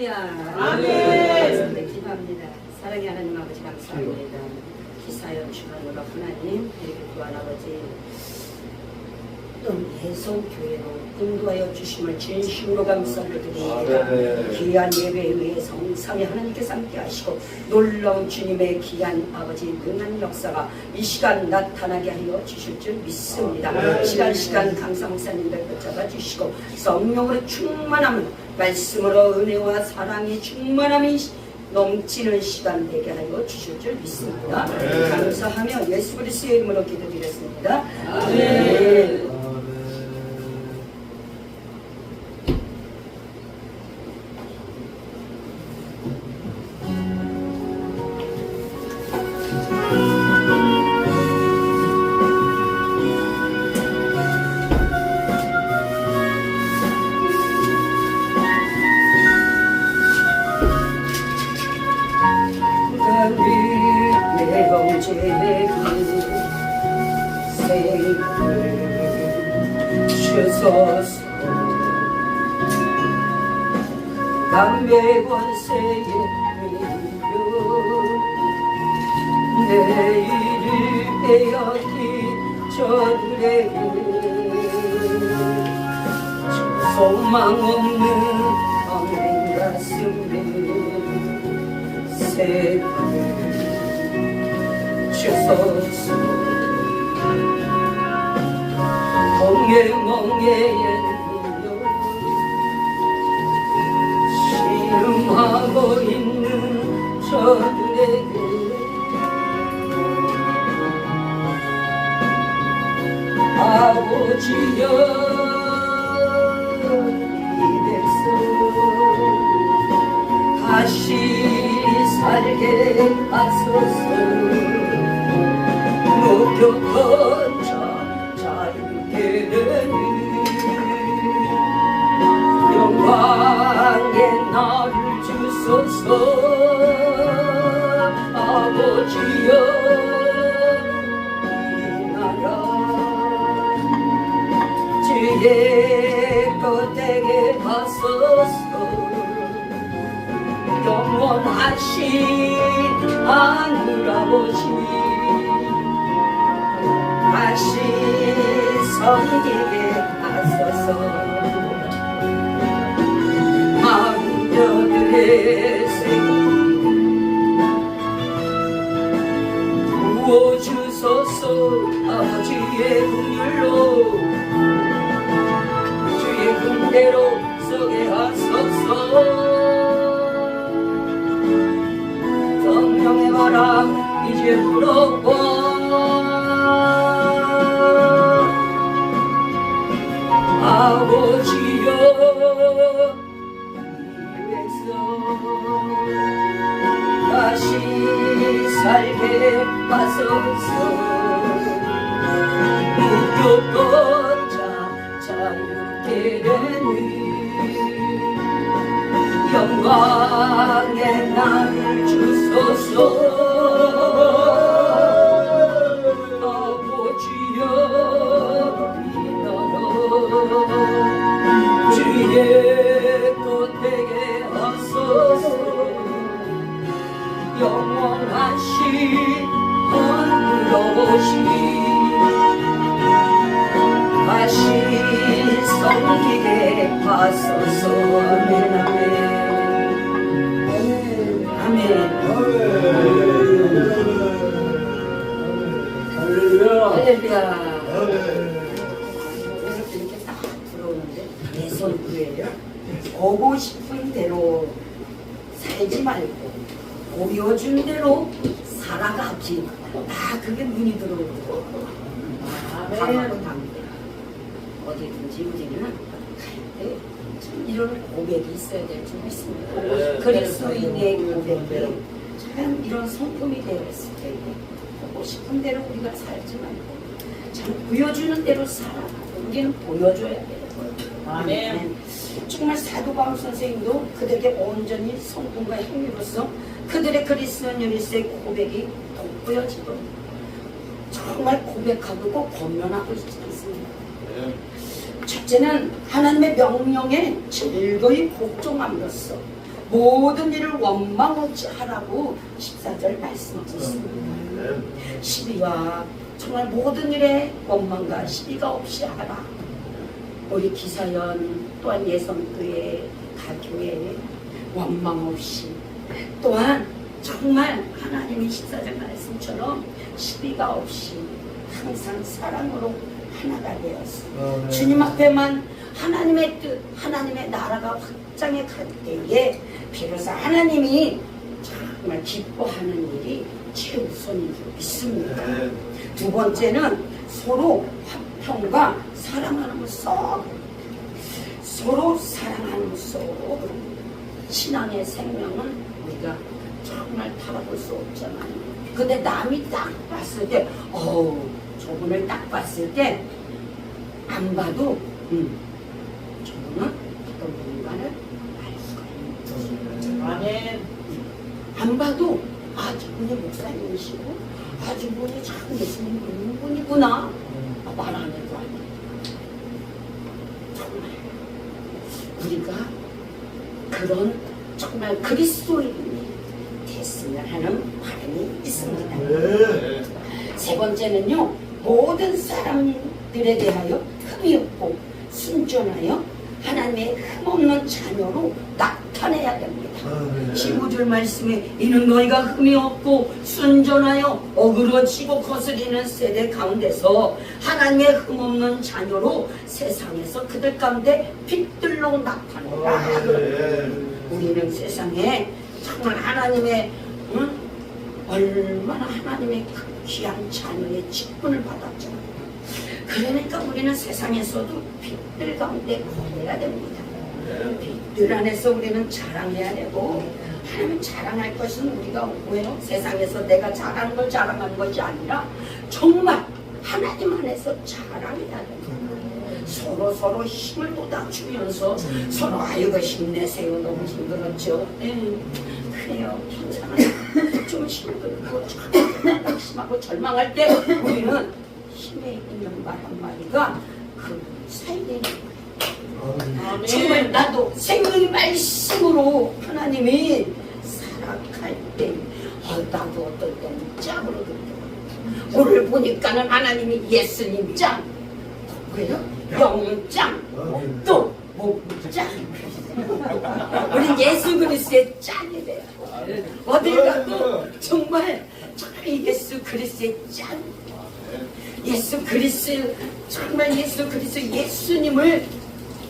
할렐루야. 아멘. 네, 기도합니다. 사랑의 하나님 아버지 감사합니다. 기사여 주관으로 하나님 이렇게 또한 아버지 또 예성 교회로 인도하여 주심을 진심으로 감사드립니다. 아멘. 귀한 예배에 위해 성상에 하나님께서 함께 하시고 놀라운 주님의 귀한 아버지 능한 역사가 이 시간 나타나게 하여 주실 줄 믿습니다. 아멘. 시간 시간 강사 목사님들 붙잡아 주시고 성령으로 충만함 말씀으로 은혜와 사랑이 충만함이 넘치는 시간 되게 하여 주실 줄 믿습니다. 아멘. 감사하며 예수 그리스도의 이름으로 기도드렸습니다. 아멘. 내 주소서 남의 권세의 민유 내일을 빼앗긴 저들에게 소망 없는 엉린 가슴에 새를 주소서 멍에 멍에의 신음하고 있는 저들에게 아버지여 살게 하소서 것되게 하소서 영원하신 하늘 아버지. 다시 섬기게 하소서 마음녀들의 생을 부어주소서 아버지의 긍휼로 아버지여. 이 백성 다시 살게 하소서. 무교권 자 자유케 되는 영광의 나를 주소서 가만히 담대 어디든지 우리는 갈때 이런 고백이 있어야 될 줄 믿습니다. 그리스도인의 고백이 참 이런 성품이 되었을 때에 보고 싶은 대로 우리가 살지 말고 참 보여주는 대로 살아가 우리는 보여줘야 돼요. 아멘. 정말 사도 바울 선생님도 그들에게 온전히 성품과 행위로서 그들의 그리스도인 유니스의 고백이 돋보여지고 정말 고백하고 꼭 권면하고 있지 않습니다. 첫째는 하나님의 명령에 즐거이 복종함으로써 모든 일을 원망 없이 하라고 14절 말씀하고 있습니다. 시비가 정말 모든 일에 원망과 시비가 없이 하라. 우리 기사연 또한 예성교회 가교회 원망 없이 또한 정말 하나님의 14절 말씀처럼 시비가 없이 항상 사랑으로 하나가 되었어. 주님 앞에만 하나님의 뜻, 하나님의 나라가 확장해 갈 때에 비로소 하나님이 정말 기뻐하는 일이 최우선인 줄 믿습니다. 두 번째는 서로 화평과 사랑하는 속 서로 사랑하는 속 신앙의 생명은 우리가 정말 바라볼 수 없잖아요. 근데 남이 딱 봤을 때, 어우, 저분을 딱 봤을 때, 안 봐도, 음, 저분은 어떤 분인가를 알 수가 있는. 아멘. 안 봐도 아 저분이 목사님이시고 아 저분이 참 예수님 믿는 분이구나 아, 말안 해도 알아 정말 우리가 그런 정말 그리스도인이 됐으면 하는 바람이 있습니다. 세 번째는요 모든 사람들에 대하여 흠이 없고 순전하여 하나님의 흠없는 자녀로 나타내야 됩니다. 15절 말씀에 이는 너희가 흠이 없고 순전하여 어그러지고 거스리는 세대 가운데서 하나님의 흠없는 자녀로 세상에서 그들 가운데 빛들로 나타내라 우리는 세상에 정말 하나님의 응? 얼마나 하나님의 그 귀한 자녀의 직분을 받았잖아요 그러니까 우리는 세상에서도 빛들 가운데 거해야 됩니다 빛들 안에서 우리는 자랑해야 되고 하나님 자랑할 것은 우리가 뭐예요? 세상에서 내가 잘하는 걸 자랑하는 것이 아니라 정말 하나님 안에서 자랑해야 됩니다. 서로 서로 힘을 쏟아주면서 서로 아이고 힘내세요 너무 힘들었죠. 네. 그래요 괜찮아요. 좀 힘들고 좀 낙심하고 절망할 때 우리는 힘에 있는 말 한마디가 그 사이에 아멘. 정말 나도 생명의 말씀으로 하나님이 살아갈 때 어, 나도 어떨 때는 짱으로 느껴 오늘 보니까는 하나님이 예수님 짱 왜요? 영짱 또 목짱 우리 예수 그리스도의 짱이 돼요 어딜 가도 정말 정말 예수 그리스도의 짱 예수 그리스도 정말 예수 그리스도 예수님을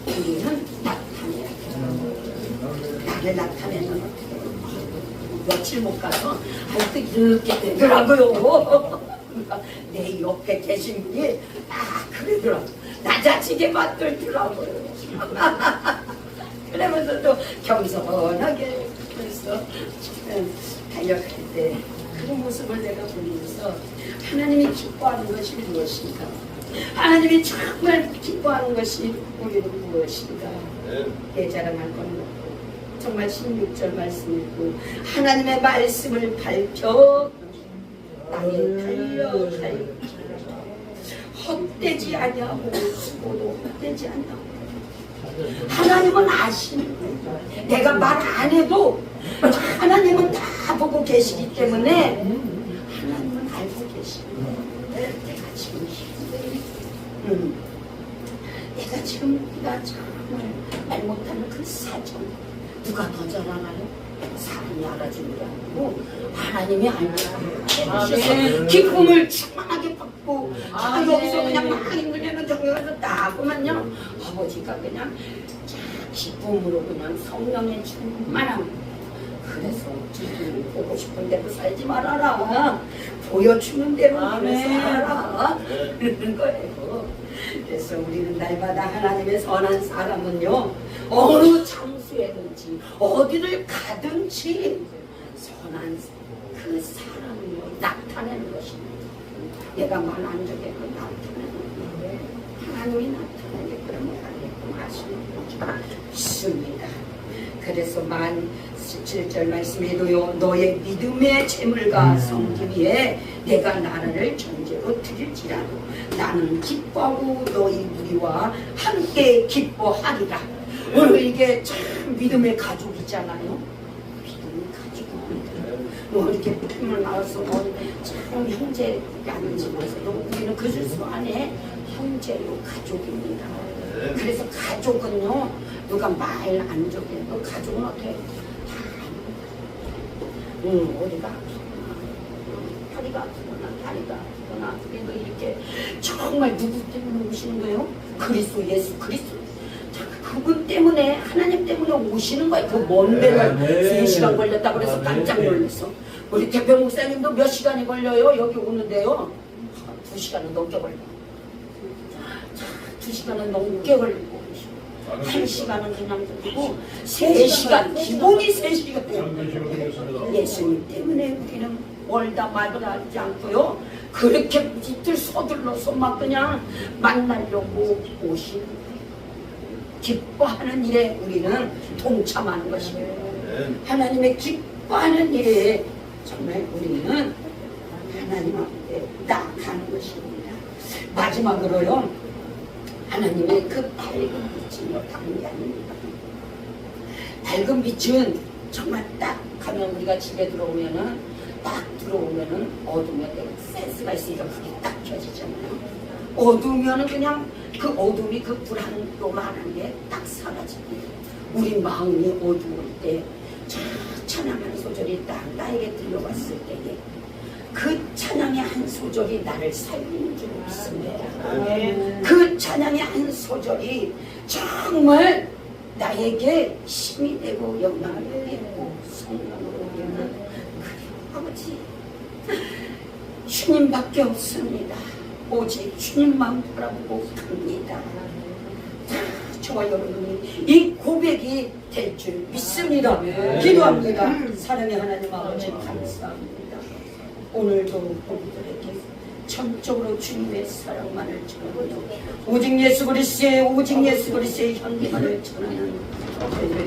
우리는 나타내야 돼. 나를 해? 며칠 못 가서 아직도 이렇게 되더라고요. 내 옆에 계신 분이 아 그러더라고. 낮아지게 만들더라고요. 그러면서 또 겸손하게 그래서 달려갈 때 그런 모습을 내가 보면서 하나님이 기뻐하는 것이 무엇인가? 하나님이 정말 기뻐하는 것이 우리는 무엇인가? 내 자랑할 건 없고 정말 16절 말씀 읽고 하나님의 말씀을 밝혀 나의 달려갈 헛되지 아니하고 수고도 헛되지 아니하고 하나님은 아시는 거예요. 내가 말 안 해도 하나님은 다 보고 계시기 때문에 하나님은 알고 계시는 거예요. 내가 지금 힘들어. 음. 내가 지금 네가 정말 말 못하는 그 사정 누가 더 잘 알아요? 사람이 알아주는 게 아니고 하나님이 아멘. 기쁨을 충만하게 받고 아, 아멘. 여기서 그냥 막 힘들 딱 보면요 아버지가 그냥 자, 기쁨으로 그냥 성령의 충만함 그래서 주님을 보고 싶은 대로 살지 말아라 보여주는 대로. 살아라 그러는 거예요 그래서 우리는 날마다 하나님의 선한 사람은요 어느 장소에든지 어디를 가든지 선한 그 사람을 나타내는 것입니다. 내가 말안 적게끔 나타내는 거예요. 하나님이 하게끔 하시는 거죠. 믿습니다. 그래서 만 7절 말씀에도요 너의 믿음의 재물과 성기 위에 내가 나라를 전제로 드릴지라도 나는 기뻐하고 너희 무리와 함께 기뻐하리라 오늘 이게 참 믿음의 가족이죠 있잖아요. 믿음이 가지고 뭐 이렇게 꿈을 나와서 뭐참 형제가 아니지만서도 우리는 그 질서 안에 형제요 가족입니다. 그래서 가족은요 누가 말안 적해도 가족은 어떻게 다 응, 어디가 아프거나 응, 허리가 아프거나 다리가 아프거나 그래도 이렇게 정말 누구 때문에 오시는 거예요? 그리스도 예수 그리스도 자, 그분 때문에 하나님 때문에 오시는 거예요. 그먼 데를 네. 세 시간 걸렸다 그래서 아, 네. 깜짝 놀랐어. 우리 대표 목사님도 몇 시간이 걸려요? 여기 오는데요. 두 시간은 넘게 걸려. 자, 두 시간은 넘게 걸리고 한 시간은 그냥 걸리고 세 시간 기본이 세 시간이에요. 예수님 때문에 우리는 멀다 말다 하지 않고요. 그렇게 뒤틀 서둘러서 막 그냥 만나려고 거예요. 기뻐하는 일에 우리는 동참하는 것입니다. 하나님의 기뻐하는 일에 정말 우리는 하나님 앞에 나가는 것입니다. 마지막으로요. 하나님의 그 밝은 빛이 다른 게 아닙니다. 밝은 빛은 정말 딱 가면 우리가 집에 들어오면은 딱 들어오면은 어두우면 센스가 있으니까 불이 딱 켜지잖아요. 어두우면은 그냥 그 어둠이 그 불안도만한 게 딱 사라집니다. 우리 마음이 어두울 때 자, 찬양하는 소절이 딱 나에게 들려왔을 때에 그 찬양의 한 소절이 나를 살리는 줄 믿습니다. 그 찬양의 한 소절이 정말 나에게 힘이 되고 영향을 되고 성령으로 되는 그 아버지 주님밖에 없습니다. 오직 주님만 바라보고 갑니다. 자, 저와 여러분이 이 고백이 될 줄 믿습니다. 기도합니다. 사랑의 하나님 아버지 감사합니다. 오늘도 우리들에게 전적으로 주님의 사랑만을 전하고 오직 예수 그리스도의 오직 예수 그리스도의 향기만을 전하는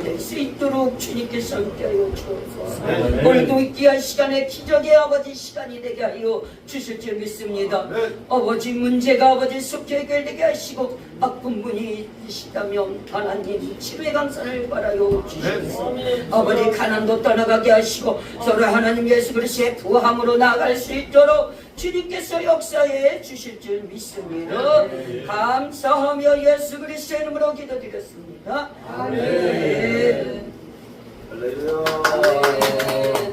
될수 있도록 주님께서 함께하여 주옵소서. 오늘도 이 귀한 시간에 기적의 아버지 시간이 되게 하여 주실 줄 믿습니다. 아버지 문제가 아버지 속히 해결되게 하시고 아픈 분이 있으시다면 하나님 치료의 강산을 바라여 주시옵소서 아버지 가난도 떠나가게 하시고 서로 하나님 예수 그리스도의 부함으로 나아갈 수 있도록 주님께서 역사해 주실 줄 믿습니다. 감사하며 예수 그리스도의 이름으로 기도드렸습니다. 아멘. 할렐루야.